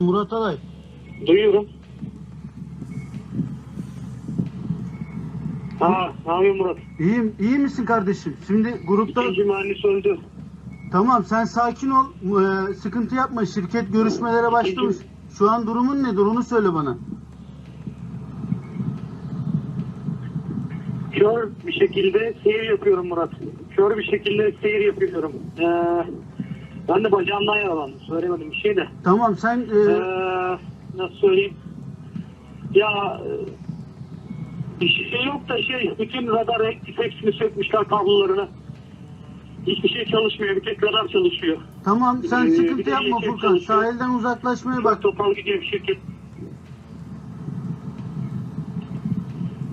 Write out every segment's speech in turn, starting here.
Murat Alay. Duyuyorum. Ha, ne yapıyorsun Murat? İyiyim, iyi misin kardeşim? Şimdi grupta İkinci mühendis öldü. tamam sen sakin ol. Ee, sıkıntı yapma. Şirket görüşmelere başlamış. Şu an durumun nedir? Onu söyle bana. Kör bir şekilde seyir yapıyorum Murat. Kör bir şekilde seyir yapıyorum. Ee, ben de bacağımdan yaralandım. Söylemedim bir şey de. Tamam sen e, Ee, nasıl söyleyeyim? Ya e, bir şey yok da şey, bütün radar aktif hepsini sökmüşler kablolarını. Hiçbir şey çalışmıyor. Bir tek radar çalışıyor. tamam sen Ee, sıkıntı yapma şirket Furkan. çalışıyor. Sahilden uzaklaşmaya Bak topal gidiyor bir şirket.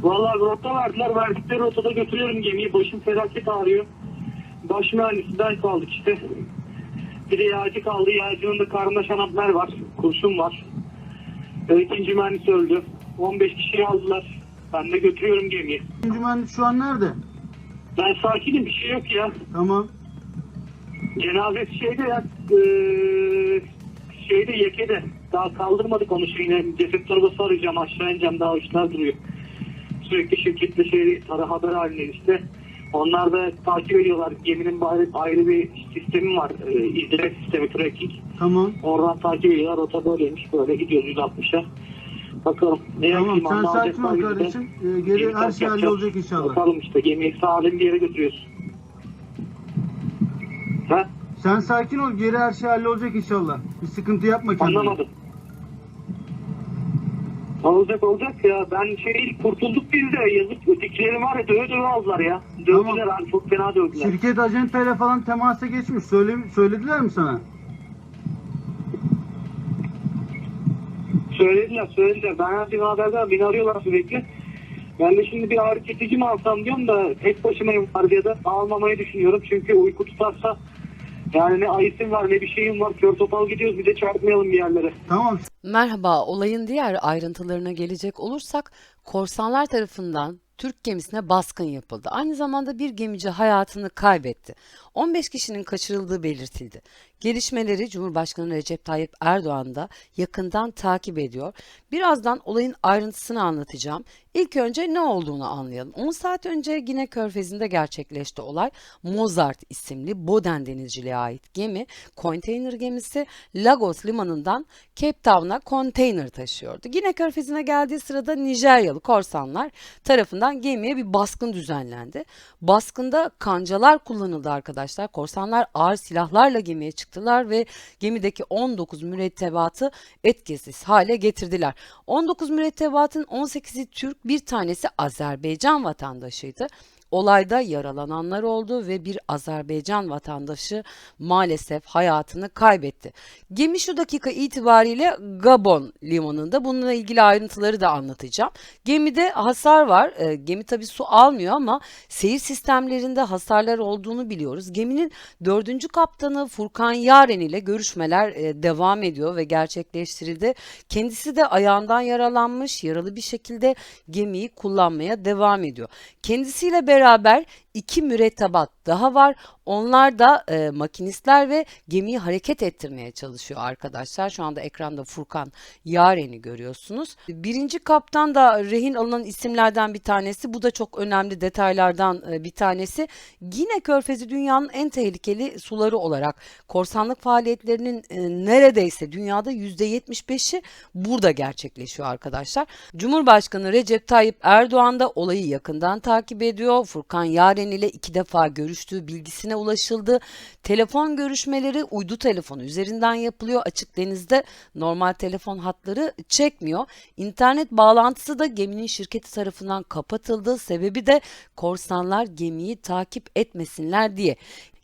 Vallahi rota verdiler. Verdikleri rotada götürüyorum gemiyi. Başım felaket ağrıyor. Baş mühendisi ben kaldık işte. Bir de yağcı kaldı. Yağcının da karnında şanaplar var. Kurşun var. Ee, İkinci mühendis öldü. 15 kişiyi aldılar. Ben de götürüyorum gemiyi. Üçüncü mühendis şu an nerede? Ben sakinim. Bir şey yok ya. Tamam. Cenazesi şeyde ya. eee şeyde Yeke'de. Daha kaldırmadık onu şeyine. Ceset torbası arayacağım. Aşağı ineceğim. Daha işler duruyor. Sürekli şirketle şey haber halindeyiz işte. Onlar da takip ediyorlar. Geminin ayrı, ayrı bir sistemi var. E, izleme sistemi tracking. Tamam. Oradan takip ediyorlar. Rota böyleymiş. Böyle gidiyoruz 160'a. Bakalım. Ne Tamam sen sakin ol kardeşim. Ee, geri her şey hallolacak inşallah. Bakalım işte gemiyi sağlam bir yere götürüyoruz. Ha? Sen sakin ol. Geri her şey hallolacak inşallah. Bir sıkıntı yapma kendine. Anlamadım. Olacak olacak ya. Ben şey kurtulduk biz de. Yazık ötekileri var ya döve döve aldılar ya. Dövdüler abi çok fena dövdüler. Şirket acenteyle falan temasa geçmiş. Söyle, söylediler mi sana? Söylediler söylediler. Ben her gün haberdar beni arıyorlar sürekli. Ben de şimdi bir ağrı kesici mi alsam diyorum da tek başımayım var almamayı düşünüyorum. Çünkü uyku tutarsa yani ne ayısım var ne bir şeyim var. Kör topal gidiyoruz bir de çarpmayalım bir yerlere. Tamam. Merhaba, olayın diğer ayrıntılarına gelecek olursak, korsanlar tarafından Türk gemisine baskın yapıldı. Aynı zamanda bir gemici hayatını kaybetti. 15 kişinin kaçırıldığı belirtildi. Gelişmeleri Cumhurbaşkanı Recep Tayyip Erdoğan da yakından takip ediyor. Birazdan olayın ayrıntısını anlatacağım. İlk önce ne olduğunu anlayalım. 10 saat önce Gine Körfezi'nde gerçekleşti olay. Mozart isimli Boden denizciliğe ait gemi, konteyner gemisi Lagos limanından Cape Town'a konteyner taşıyordu. Gine Körfezi'ne geldiği sırada Nijeryalı korsanlar tarafından gemiye bir baskın düzenlendi. Baskında kancalar kullanıldı arkadaşlar. Korsanlar ağır silahlarla gemiye çıktılar ve gemideki 19 mürettebatı etkisiz hale getirdiler. 19 mürettebatın 18'i Türk, bir tanesi Azerbaycan vatandaşıydı. Olayda yaralananlar oldu ve bir Azerbaycan vatandaşı maalesef hayatını kaybetti. Gemi şu dakika itibariyle Gabon limanında. Bununla ilgili ayrıntıları da anlatacağım. Gemide hasar var. E, gemi tabii su almıyor ama seyir sistemlerinde hasarlar olduğunu biliyoruz. Geminin dördüncü kaptanı Furkan Yaren ile görüşmeler e, devam ediyor ve gerçekleştirildi. Kendisi de ayağından yaralanmış, yaralı bir şekilde gemiyi kullanmaya devam ediyor. Kendisiyle beraber iki mürettebat daha var. Onlar da e, makinistler ve gemiyi hareket ettirmeye çalışıyor arkadaşlar. Şu anda ekranda Furkan Yaren'i görüyorsunuz. Birinci kaptan da rehin alınan isimlerden bir tanesi. Bu da çok önemli detaylardan e, bir tanesi. Yine Körfezi dünyanın en tehlikeli suları olarak korsanlık faaliyetlerinin e, neredeyse dünyada %75'i burada gerçekleşiyor arkadaşlar. Cumhurbaşkanı Recep Tayyip Erdoğan da olayı yakından takip ediyor. Furkan Yaren ile iki defa görüştüğü bilgisine ulaşıldı. Telefon görüşmeleri uydu telefonu üzerinden yapılıyor. Açık denizde normal telefon hatları çekmiyor. İnternet bağlantısı da geminin şirketi tarafından kapatıldı. Sebebi de korsanlar gemiyi takip etmesinler diye.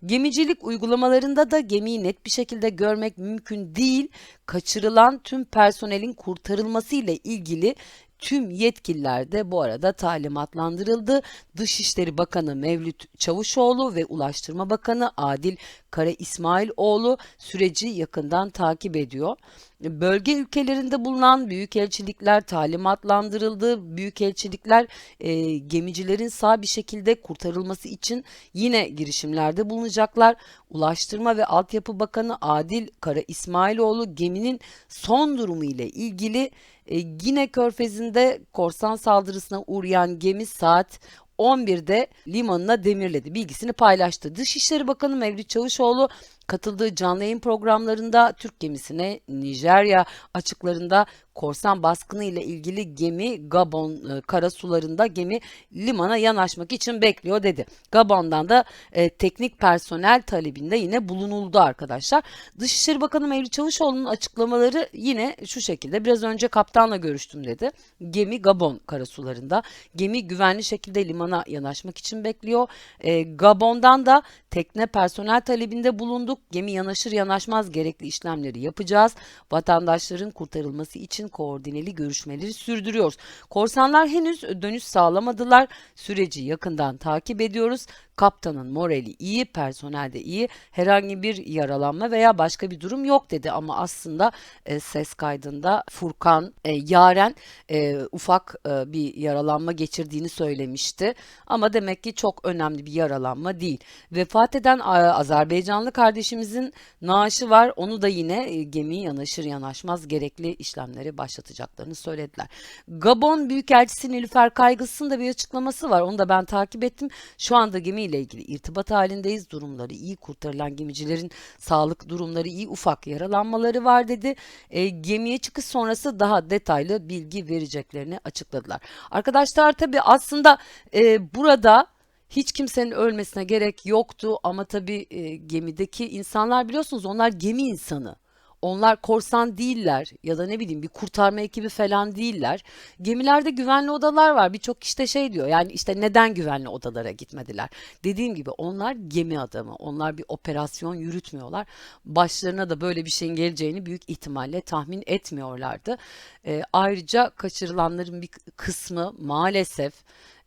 Gemicilik uygulamalarında da gemiyi net bir şekilde görmek mümkün değil. Kaçırılan tüm personelin kurtarılması ile ilgili tüm yetkililer de bu arada talimatlandırıldı. Dışişleri Bakanı Mevlüt Çavuşoğlu ve Ulaştırma Bakanı Adil Kara İsmailoğlu süreci yakından takip ediyor. Bölge ülkelerinde bulunan büyükelçilikler talimatlandırıldı. Büyükelçilikler e, gemicilerin sağ bir şekilde kurtarılması için yine girişimlerde bulunacaklar. Ulaştırma ve Altyapı Bakanı Adil Kara İsmailoğlu geminin son durumu ile ilgili e, yine Körfezi'nde korsan saldırısına uğrayan gemi saat 11'de limanına demirledi. Bilgisini paylaştı. Dışişleri Bakanı Mevlüt Çavuşoğlu katıldığı canlı yayın programlarında Türk gemisine Nijerya açıklarında korsan baskını ile ilgili gemi Gabon e, karasularında gemi limana yanaşmak için bekliyor dedi. Gabon'dan da e, teknik personel talebinde yine bulunuldu arkadaşlar. Dışişleri Bakanı Mevlüt Çavuşoğlu'nun açıklamaları yine şu şekilde. Biraz önce kaptanla görüştüm dedi. Gemi Gabon karasularında. Gemi güvenli şekilde limana yanaşmak için bekliyor. E, Gabon'dan da tekne personel talebinde bulunduk. Gemi yanaşır yanaşmaz gerekli işlemleri yapacağız. Vatandaşların kurtarılması için koordineli görüşmeleri sürdürüyoruz. Korsanlar henüz dönüş sağlamadılar. Süreci yakından takip ediyoruz. Kaptanın morali iyi, personel de iyi. Herhangi bir yaralanma veya başka bir durum yok dedi ama aslında e, ses kaydında Furkan e, Yaren e, ufak e, bir yaralanma geçirdiğini söylemişti. Ama demek ki çok önemli bir yaralanma değil. Vefat eden Azerbaycanlı kardeşimizin naaşı var. Onu da yine e, gemi yanaşır yanaşmaz gerekli işlemleri başlatacaklarını söylediler. Gabon Büyükelçisi Nilüfer Kaygısı'nın da bir açıklaması var. Onu da ben takip ettim. Şu anda gemiyle ilgili irtibat halindeyiz. Durumları iyi kurtarılan gemicilerin sağlık durumları iyi ufak yaralanmaları var dedi. E, gemiye çıkış sonrası daha detaylı bilgi vereceklerini açıkladılar. Arkadaşlar tabii aslında e, burada hiç kimsenin ölmesine gerek yoktu ama tabii e, gemideki insanlar biliyorsunuz onlar gemi insanı. Onlar korsan değiller ya da ne bileyim bir kurtarma ekibi falan değiller. Gemilerde güvenli odalar var. Birçok işte şey diyor. Yani işte neden güvenli odalara gitmediler? Dediğim gibi onlar gemi adamı. Onlar bir operasyon yürütmüyorlar. Başlarına da böyle bir şeyin geleceğini büyük ihtimalle tahmin etmiyorlardı. Ee, ayrıca kaçırılanların bir kısmı maalesef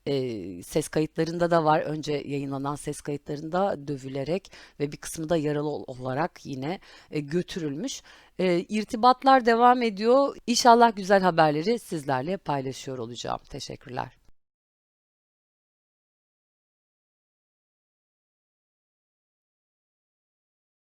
e, ses kayıtlarında da var. Önce yayınlanan ses kayıtlarında dövülerek ve bir kısmı da yaralı ol- olarak yine e, götürülmüş. E, irtibatlar devam ediyor. İnşallah güzel haberleri sizlerle paylaşıyor olacağım. Teşekkürler.